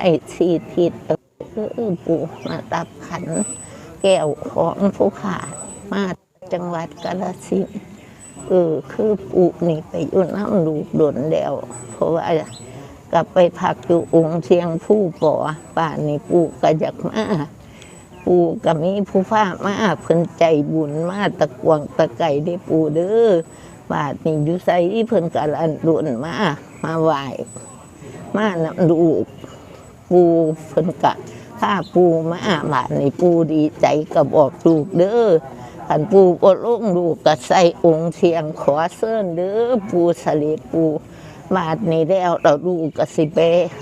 ไอ้สีทิศเออปู่มาตับขัน แก้วของผู้ขาดมาจังหวัดกาฬสินเออคือปู่นี่ไปอยู่น้ำลูดนแล้วเพราะว่ากลับไปพักอยู่องค์เชียงผู้ป่อป่านนี้ปู่ก็อยากมาปู่ก็มีผู้ฟ้ามาเพิ่นใจบุญมาตะกวงตะไก่ได้ปู่เด้อบาดนี้อยู่ไสเพิ่นกำลันดุนมามาไหว้มานำลูก ปูเพิ่นกะถ้าปูมาบานี่ปูดีใจก็บอกลูกเด้อขันปูบ่ลงลูกก็ใส่องค์เชียงขอเซิ่นเด้อปูสลิดปูบาดนี้แล้วเราลูกก็สิไป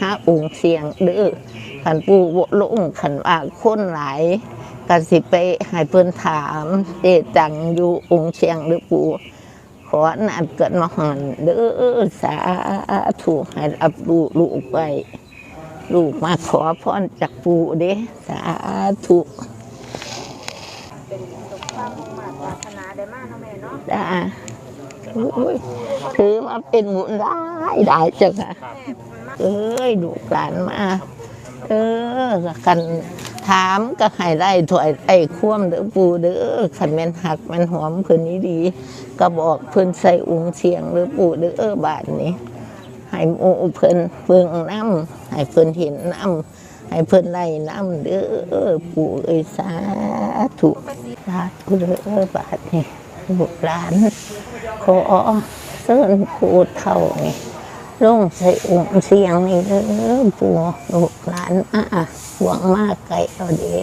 ห้าองค์เชียงเด้อขันปูบ่ลงขันว่าคนหลายกสิไปให้เพิ่นถามเจจังอยู่องค์เชียงเด้อปูขอนัดเกิดมาหันเด้อสาธุให้รับลูลูกไป ลูกมาขอพรจากปู่เด้สาธุเป็นสมความมุ่งมั่นปรารถนาได้มากเนาะแม่เนาะจ้าอุ้ยถือว่าเป็นบุญได้ได้จ้ะค่ะแม่มันมากเอ้ยลูกหลานมา เออกันถามก็ให้ได้ถอยไอ้คว่ำเด้อปู่เด้อขันแม่นหักแม่นหอมเพิ่นนี้ดี ก็บอกเพิ่นใส่องค์เสียงเด้อปู่เด้อบาทนี้ให้หมูเพิ่นเบิ่งน้ำให้เพิ่นเห็นน้ำให้เพิ่นไล่น้ำเด้อปู่เอ้ยสาธุสาธุเด้อบาทนี่ลูกหลานขอเสิญปู่เท่านี่ลงใส่องค์เสียงนี่เด้อปู่ลูกหลานมาหวังมากไกลเอาด้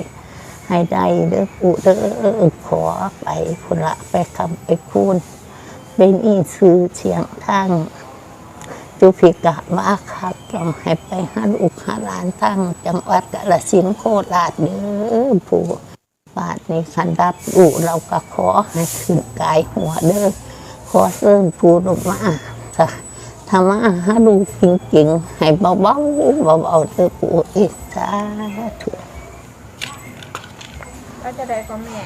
ให้ได้เด้อปู่เด้อขอไปคนละไปคำไปคูณเป็นอีซื้อเสียงทาง จุพิกะมาครับต้องให้ไปหาลูกหาหลานตั้งจังหวัดกาฬสินธุ์โคราชเด้อผู้บาทในคันดับอูเราก็ขอให้ขึ้นกายหัวเด้อขอเสิ่มผู้ลงมาค่ะทำมาหาลูกจริงๆ ให้เบาๆเบาๆเด้อผู้อิสาธุก็จะได้ก็แม่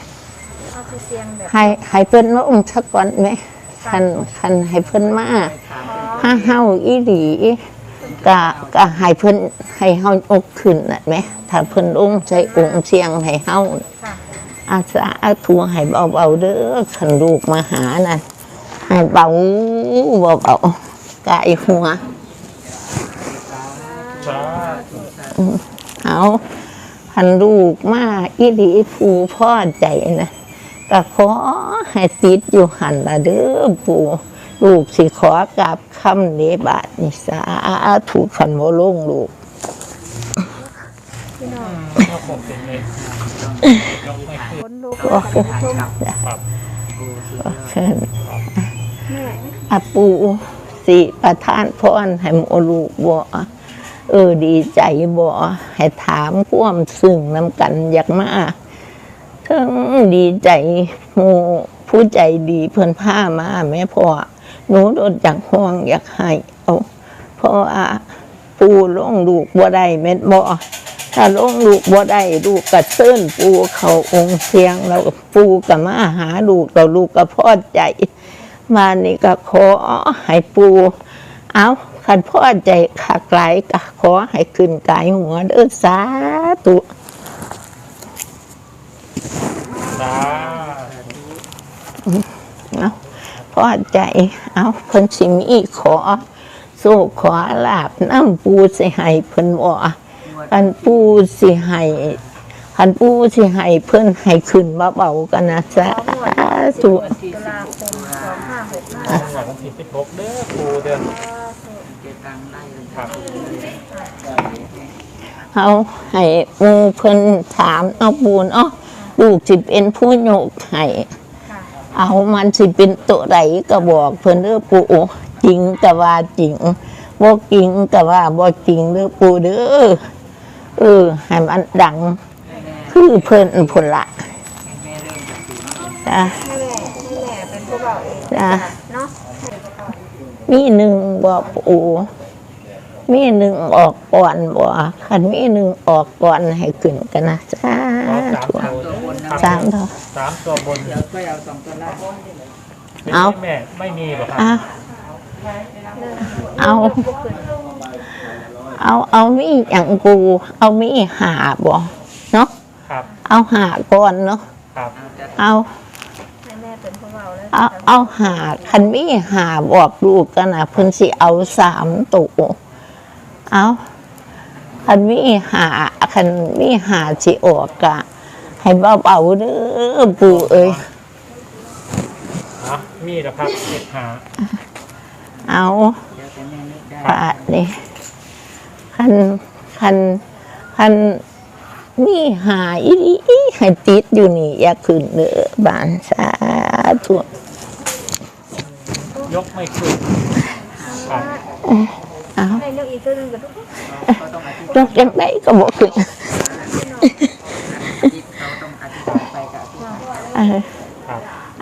เอาคือเสียงแบบให้ให้เพิ่นมาองค์ชักก่อนไหมคันคันให้เพิ่นมา ถ้าเฮาอีหลีก็ก็ให้เพิ่นให้เฮาอกขึ้นน่ะแหมถ้าเพิ่นองค์ใจองค์เสียงให้เฮาค่ะอาสาอาทัวให้เบาๆเด้อคันลูกมาหานั่นให้เบาเบาๆกายหัวเอาคันลูกมาอีหลีผู้พ่อใจนะก็ขอให้ติดอยู่หันละเด้อปู่ ลูกสิขอกราบคำเนบาทนิสาถูกขันโมลงลูกองลูกโอเคชมเชิญแม่อาปูสิประทานพรให้โมลูกบ่เออดีใจบ่ให้ถามความซึ้งน้ำกันอยากมาทั้งดีใจหมูผู้ใจดีเพิ่นพามาแม่พ่อ หนูโดนจากห่วงอยากให้เอาเพราะว่าปูลงลูกบ่ได้แม่นบ่ถ้าลงลูกบ่ได้ลูกก็เซิ้นปูเขาองค์เสียงแล้วปูก็มาหาลูกแล้วลูกก็พอใจมานี่ก็ขอให้ปูเอาขันพ่อใจขักไหลก็ขอให้ขึ้นกายหัวเด้อสาธุ สา เอาพ่ อใจ เอาเพิ่นสิมีขอสู้ขอลาบน้ำปูสิให้เพิ่นบ่คันปูสิให้คันปูสิให้เพิ่นให้ขึ้นมาเบาๆกันนะสาธุตุลาคมสองห้าหกห้าหวังสิบสิบหกเด้อครูเดือนครับเอาให้หมูเพิ่นถามเอาปูนเอาลูกสิเป็นผู้โยกให้ค่ะ เอามันสิเป็นตัวใดก็บอกเพิ่นเด้อปู่จริงก็ว่าจริงบ่จริงก็ว่าบ่จริงเด้อปู่เด้อเออให้มันดัง คือเพิ่นพุ่นละจ้ะนผู้บอกเองจ้ะเนาะมีหนึ่งบ่ปู่มีหนึ่งออกก่อนบ่คันมีหนึ่งออกก่อนให้ขึ้นกันนะจ้า สาขอสามธุตัวบนสามเท่าสามตัวบนเอา แม่ไม่มีหรอครับอะเอา เอาเอามีอย่างกู เอามีหาบ่เนาะครับเอาหาก่อนเนาะครับเอาให้แม่เป็นผู้เว้าเลยเอาเอาหาคันมีหาบอกลูกกันนะเพิ่นสิเอาสามตัวเอาคันมีหาคันมีหาสิออกกะ ให้เบาๆเด้อปู่เอ้ยอะมีแล้วครับเจ็ดหาเอาปาดนี่คันคันคันมีหาอีหลีให้ติดอยู่นี่อย่าขึ้นเด้อบานสาธุยกไม่ขึ้นครับเอาให้เลือกอีกตัวหนึงกับทุกคนยกยังไงก็บอกขึ้น เออ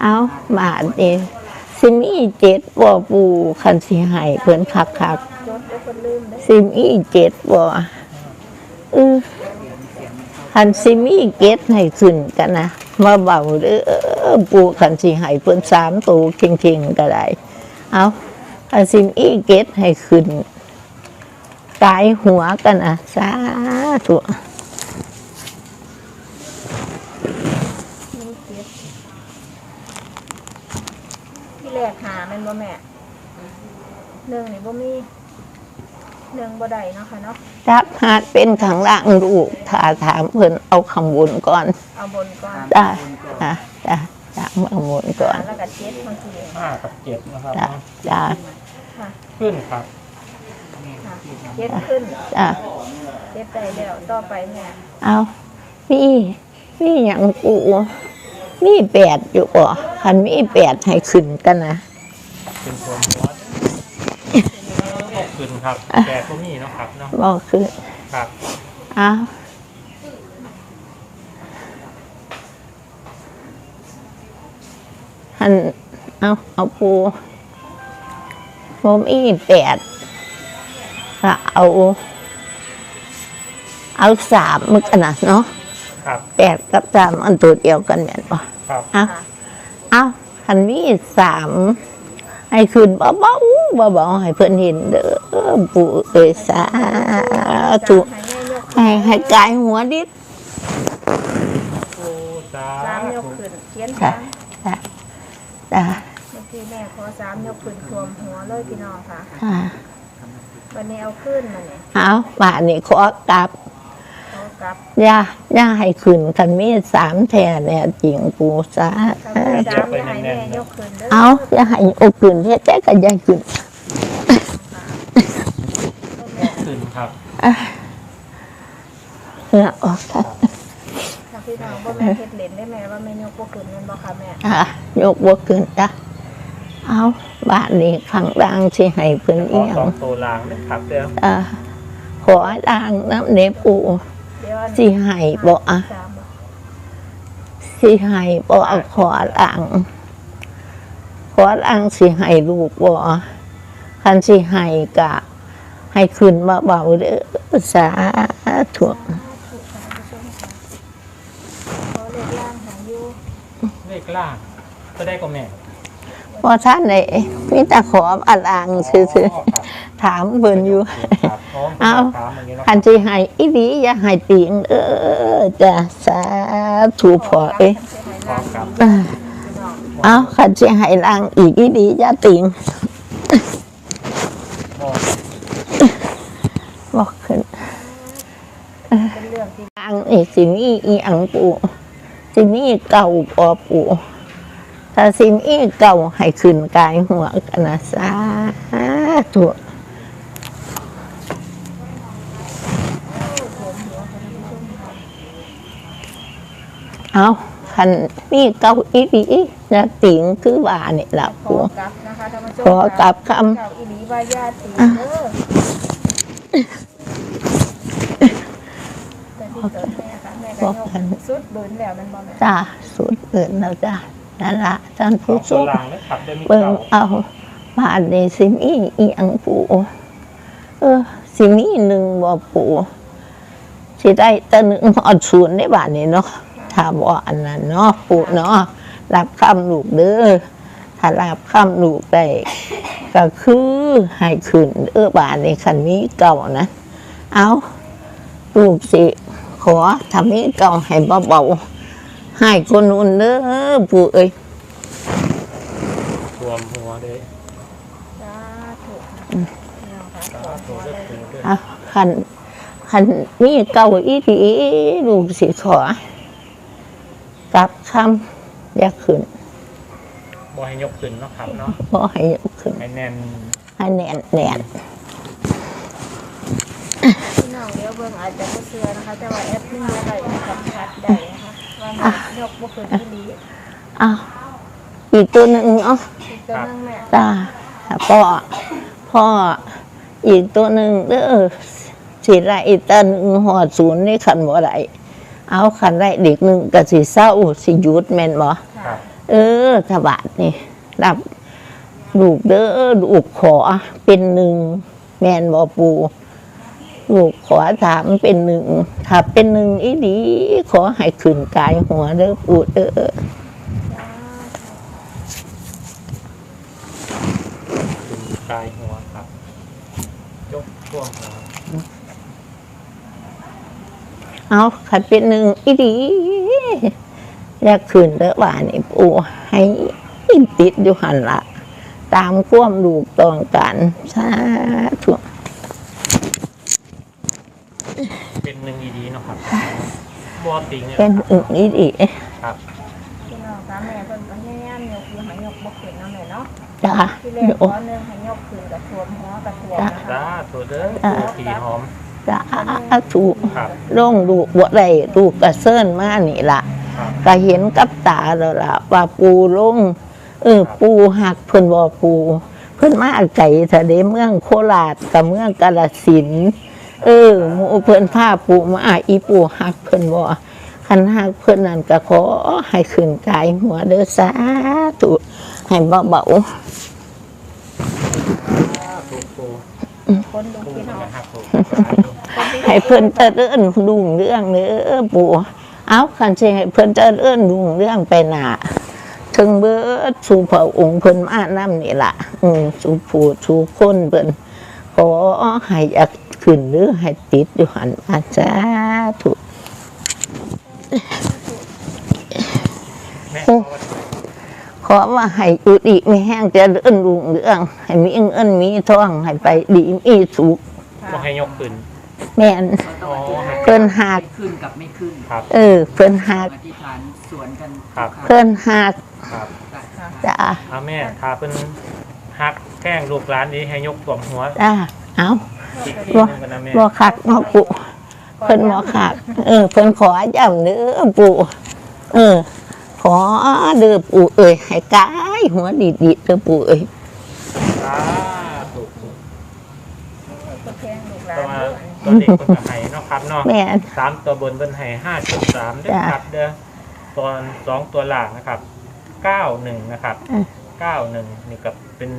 เอาบาทนี่สิมีเจ็ดบ่ปูคันสิให้เพิ่นคักคักสิมีเจ็ดบ่เออคันสิมีเจ็ดให้ขึ้นกันนะมาเบาเด้อปูคันสิให้เพิ่นสามตัวเข่งๆก็ได้เอาคันสิมีเจ็ดให้ขึ้นกายหัวกันนะสาธุ มีเจ็ดที่แรกหาแม่นบ่แม่หนึ่งนี่บ่มีหนึ่งบ่ได้เนาะค่ะเนาะจับหาดเป็นข้างล่างลูกถ้าถามเพิ่นเอาคำบุญก่อนเอาบนก่อนจ้าจ้าจ้าจ้ามาคำบุญก่อนแล้วก็เจ็ดบางทีห้ากับเจ็ดนะครับจ้าจ้าค่ะขึ้นครับค่ะเจ็ดขึ้นจ้าเจ็ดได้แล้วต่อไปแม่เอามีมีอย่างกู มีแปดอยู่บ่คันมีแปดให้ขึ้นกันนะเป็นส่วนหัวหกขึ้นครับแปดก็มีเนาะครับเนาะบอกขึ้นครับเอาหันเอาเอาปูผมอีแปดก็เอา เอาสามมันกันนะเนาะ ครับแปดกับสามอันตัวเดียวกันแม่นปะครับเอาค่ะเอาคันมีสามให้คืนเบาๆเบาๆให้เพื่อนเห็นเด้อปู่เอ้ยสาธุให้แม่ยกให้ให้กายหัวดิดโอ้สาสามยกธุขึ้นเขียนจ้ะสามจ้าจ้าเมื่อกี้แม่ขอสามยกขึ้นทวมหัวเลยพี่น้องค่ะอ่าวันนี้เอาขึ้นมาเนี่ยเอาบ้านนี้ขอกลับเอากลับย่าย่าให้คืนคันมีสามแทนเนี่ยจริงปู่สาถ้าไม่สามอย่าให้แม่ยกขึ้นเด้อเอาอย่าให้โอาคืนเฮ็ดแต่ก็อย่าคืนขึ้นครับเพื่อออกกันถ้าพี่น้องบ่แม่เฮ็ดเล่นได้แม่ว่าแม่ยกบ่ขึ้นแม่นบ่ค่ะแม่อะยกบ่คืนจ้ะเอาบ้านนี้ข้างล่างสิให้เพิ่นขอีอหยัสองงตัวล่างนะครับเดี๋ยวอ่าขอล่างน้ำเนปู เดี๋ยวอันสิให้บ่อะสามบ่สิให้บ่เอาขอล่างขอล่างสิให้ลูกบ่คันสิให้กะ ให้ขึ้นมาเบาๆเด้อสาธุขอเลขล่างหาอยู่เลขล่างก็ได้ก็แม่พอท่านไหนมีแต่ขออลางซื่อๆ ถามเพิ่นอยู่ ครับพร้อมเอา ถามอย่างนี้เนาะคันสิให้อีหลีอย่าให้ติงเออจ้ะสาธุพอเอ้ยพร้อมครับ อ่าเอาคันสิให้ลางอีกอีหลีอย่าติงบอกบอกขึ้นเป็นเรื่องที่ลางนี่สิมีอีอังปูสิมีเก่าปอปูถ้าสิมีเก่าให้ขึ้นกายหัวกันนะสาธุ เอาคันมีเก่าอีหลีอย่าติงคือว่านี่ล่ะขปูอกลับนะคะท่านผู้ชมขอกลับคำ เก่าอีหลีว่าญาติเด้อแต่ที่เกิดแม่ค่ะแม่ก็ยกสุดเบินแล้วแมันบ่แม่จ้าสูตรเกินแล้วจ้านั่นละท่านสอผู้งชตัวมล่างนะครับเดี๋ยวมีเบิ่งเก้าเอาบ้านนี้สิมีอีอังปูเออ สิมีหนึ่งบ่ปูสิได้แต่หนึ่งหอดศูนย์ในบ้านนี้เนาะ ถ้าบ่อันนั้นเนาะปูเนาะรับคำลูกเด้อถ้ารับคำลูกได้ก็คือให้ขึ้นเด้อบ้านนี้คันนี้เก่านะ เอาลูกสิขอทำนี้เก่าให้เบาๆให้คนอุ่นเด้อปู่เอ้ยรวมหัวเลยสาธุพี่น้องคะสาขอธุหัวเด้อเลยปูเด้ออะคันคันมีเก่าอีดีลูกสิขอ กลับคำอย่าขึ้นบ่ให้ยกขึ้นเนาะครับเนาะบ่ให้ยกขึ้นให้แน่นให้แน่นแน่นพี่น้องเดี๋ยวเบิ่งอาจจะบ่เชื่อนะคะ แต่ว่าแอปนี่อะไรสัมผัสได้นะคะว่ามันยกบ่ขึ้นอีหลีอ้าวอีกตัวหนึ่งเนาะอีกตัวหนึงแม่ ตาพ่อพ่ออีกตัวหนึ่งเด้อสิไรอีกตัวหนึ่งหอดศูนย์นี่ขันบ่ไร เอาขันไรเด็กหนึ่งก็สิเศร้าสิหยุดแม่นบ่ครับเออถบาทนี่รับลูกเด้อลูกขอเป็นหนึ่งแม่นบ่ปูลูกขอถามเป็นหนึ่งถ้าเป็นหนึ่งอีดี ขอให้ขึ้นกายหัวเด้อปูเด้อขึ้นกายหัวครับยกท่วมหัว เอาขันเป็นหนึ่งอีดีอยากขึ้นเด้อว่านี่ปูให้ติดอยู่หันละตามความลูกต้องการสาธุเป็นหนึ่งดีๆเนาะครับบ่ติงเนี่ยเป็นอึ่งอีดีครับพี่น้องคะแม่เพิ่นก็พยายามยกอยู่ให้ยกบ่ขึ้นเนาะแม่เนาะจ้าที่แรกขอหนึงให้ยกขึ้นกับสวมหัวกับสวมนะคะสาธุเด้อปูผีหอม จ้าถูกครับลงดูบ่ได้ลูกกระเซินมานี่ล่ะครับก็เห็นกับตาแล้วล่ะว่าปูลงเออปูหักเพิ่นบ่ปู เพิ่นมาไก่ทะเลเมืองโคราชกับเมืองกาฬสินธุ์เออหมู่เพิ่นพาปูมาอีปูหักเพิ่นบ่คันหักเพิ่นนั่นก็ขอให้ขึ้นกายหัวเด้อสาธุให้เบาถูกปู คนดูปูพี่น้องให้เพิ่นเจริญรุ่งเรื่องเด้อปูเอาคันสิให้เพิ่นเจริญรุ่งเรื่องไปหนาถึงเบิดสู่พระองค์เพิ่นมานํนี่ล่ะ อืมสู่ผู้สู่คนเพิ่นขอให้อยากขึ้นหรือให้ติดอยู่หันมาสาธุแม่ ขอว่าให้อุดิไม่แห้งเจะเลื่อนรุ่งเรื่อง ให้มีเงินมีทองให้ไปดีมีสุขบ่ให้ยกขึ้น แม่น อ๋อให้เพิ่นหักไม่ขึ้นกับไม่ขึ้นครับ เออ เพิ่นหัก อธิษฐานสวนกันครับทุกเพิ่นหักครับจ้าเอาแม่ถ้าเพิ่นหักแข้งลูกหลานนี้ให้ยกท่วมหัวจ้าเอาอีกทีหนึงกันนะแม่บ่คักบ่ปุเพิ่นบ่คัก เออ เพิ่นขอย้ำเด้อปู่เออข อเด้อปู่เอ้ยให้กายหัวดีๆเด้อปู่เอ้ยสาธุก็แข้งลูกหลาตัวเด็กเพิ่นก็ให้เนาะครับเนาะแม่น สามตัวบนเพิ่นให้ห้าจุดสามเด้อจ้ะครับเด้อตอนสองตัวหล่างนะครับเก้าหนึ่งนะครับอะเก้าหนึ่งนี่กับเป็น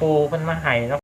ปูเพิ่นมาให้เนาะ